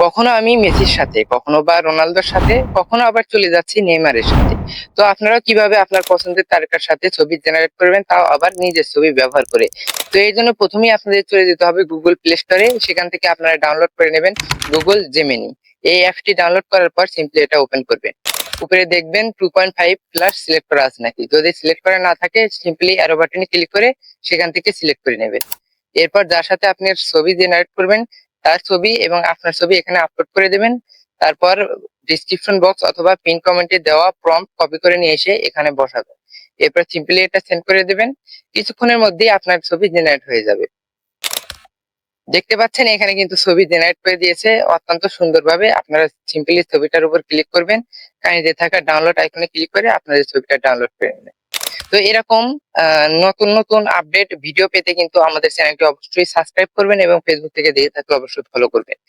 কখনো আমি মেসির সাথে, কখনো বা রোনালদোর সাথে, কখনো আবার চলে যাচ্ছি নেইমারের সাথে। তো আপনারা কীভাবে আপনার পছন্দের তারকার সাথে ছবি জেনারেট করবেন, তাও আবার নিজের ছবি ব্যবহার করে। তো এই জন্য প্রথমেই আপনাদের চলে যেতে হবে গুগল প্লে স্টোরে সেখান থেকে আপনারা ডাউনলোড করে নেবেন গুগল জেমিনি এই অ্যাপটি ডাউনলোড করার পর সিম্পলি এটা ওপেন করবেন। উপরে দেখবেন two point five plus select করা আছে নাকি। যদি সিলেক্ট করা না থাকে সিম্পলি অ্যারো বাটনে ক্লিক করে সেখান থেকে সিলেক্ট করে নেবেন। এরপর যার সাথে আপনি ছবি জেনারেট করবেন তার ছবি এবং আপনার ছবি এখানে আপলোড করে দেবেন। তারপর ডিসক্রিপশন বক্স অথবা পিন কমেন্টে দেওয়া প্রম্পট কপি করে নিয়ে এসে এখানে বসাবেন। এরপর সিম্পলি এটা সেন্ড করে দেবেন। কিছুক্ষণের মধ্যেই আপনার ছবি জেনারেট হয়ে যাবে। দেখতে পাচ্ছেন এখানে কিন্তু ছবি জেনারেট করে দিয়েছে। অত্যন্ত সুন্দরভাবে আপনারা সিম্পলি ছবিটার উপর ক্লিক করবেন। কাহিনীতে থাকা ডাউনলোড আইকনে ক্লিক করে আপনাদের ছবিটা ডাউনলোড করে নেবেন। তো এরকম নতুন নতুন আপডেট ভিডিও পেতে কিন্তু আমাদের চ্যানেলটি অবশ্যই সাবস্ক্রাইব করবেন এবং ফেসবুক থেকে দেখে থাকলে অবশ্যই ফলো করবেন।